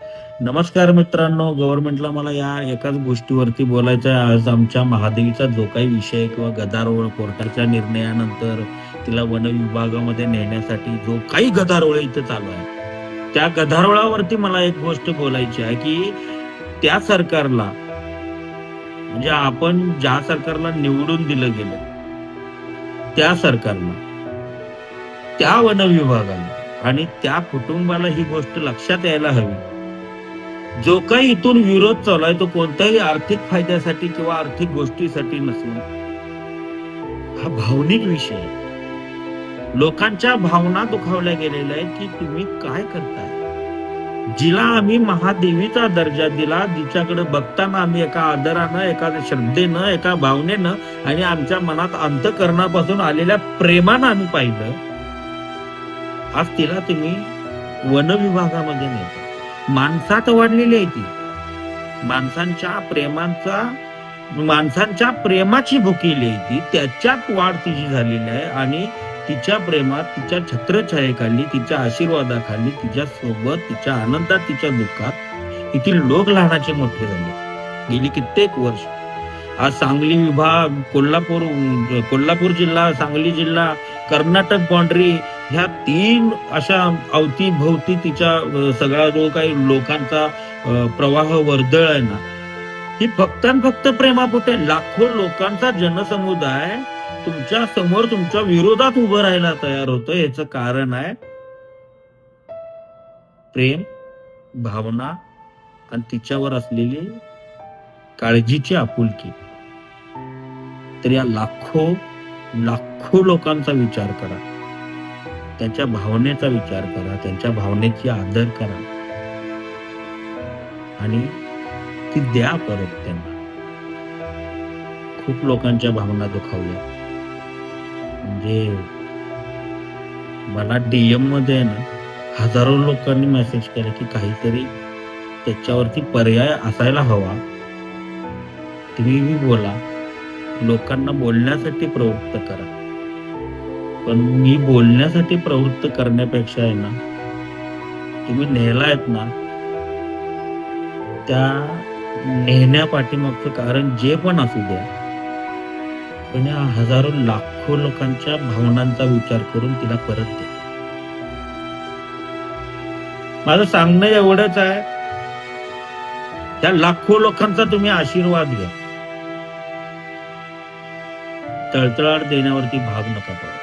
नमस्कार मित्रांनो गव्हर्नमेंटला मला या एकाच गोष्टीवरती बोलायचं आहे आज आमच्या महादेवीचा जो काही विषय किंवा गदारोळ कोर्टाच्या निर्णयानंतर तिला वन विभागामध्ये नेण्यासाठी जो काही गदारोळ इथे चालू आहे. त्या गदारोळावरती मला एक गोष्ट बोलायची आहे की त्या सरकारला म्हणजे आपण ज्या सरकारला निवडून दिलं गेलं त्या सरकारला त्या वन विभागाला आणि त्या कुटुंबाला ही गोष्ट लक्षात यायला हवी. जो काही इथून विरोध चालू आहे तो कोणत्याही आर्थिक फायद्यासाठी किंवा आर्थिक गोष्टीसाठी नसून हा भावनिक विषय आहे. लोकांच्या भावना दुखावल्या गेलेल्या आहेत की तुम्ही काय करताय? जिला आम्ही महादेवीचा दर्जा दिला जिच्याकडे बघताना आम्ही एका आदरानं एका श्रद्धेनं एका भावनेनं आणि आमच्या मनात अंतकरणापासून आलेल्या प्रेमानं आम्ही पाहिलं. आज तिला तुम्ही वन विभागामध्ये नेता माणसात वाढलेली आहे ती. माणसांच्या प्रेमांचा माणसांच्या प्रेमाची भुकेली आहे ती. त्याच्यात वाढ तिची झालेली आहे आणि तिच्या प्रेमात तिच्या छत्रछायेखाली तिच्या आशीर्वादाखाली तिच्या सोबत तिच्या आनंदात तिच्या दुःखात येथील लोक लहानाचे मोठे झाले. गेली कित्येक वर्ष आज सांगली विभाग कोल्हापूर कोल्हापूर जिल्हा सांगली जिल्हा कर्नाटक बाँड्री ह्या तीन अशा अवतीभोवती तिच्या सगळा जो काही लोकांचा प्रवाह वर्दळ आहे ना ही फक्त आणि फक्त प्रेमापोटे लाखो लोकांचा जनसमुदाय तुमच्यासमोर तुमच्या विरोधात उभं राहायला तयार होतं याचं कारण आहे प्रेम भावना आणि तिच्यावर असलेली काळजीची आपुलकी. तर या लाखो लाखो लोकांचा विचार करा. त्यांच्या भावनेचा विचार करा त्यांच्या भावनेची आदर करा. आणि ती द्या परत त्यांना. खूप लोकांच्या भावना दुखावल्या. म्हणजे मला डीएममध्ये आहे ना हजारो लोकांनी मेसेज केला की काहीतरी त्याच्यावरती पर्याय असायला हवा. तुम्ही बोला. लोकांना बोलण्यासाठी प्रवृत्त करा. पण मी बोलण्यासाठी प्रवृत्त करण्यापेक्षा आहे ना तुम्ही नेहलायत ना त्या नेहण्या पाठीमागचं कारण जे पण असू द्या पण या हजारो लाखो लोकांच्या भावनांचा विचार करून तिला परत द्या. माझं सांगणं एवढंच आहे त्या लाखो लोकांचा तुम्ही आशीर्वाद घ्या. तळतळाट देण्यावरती भाग नका पडू.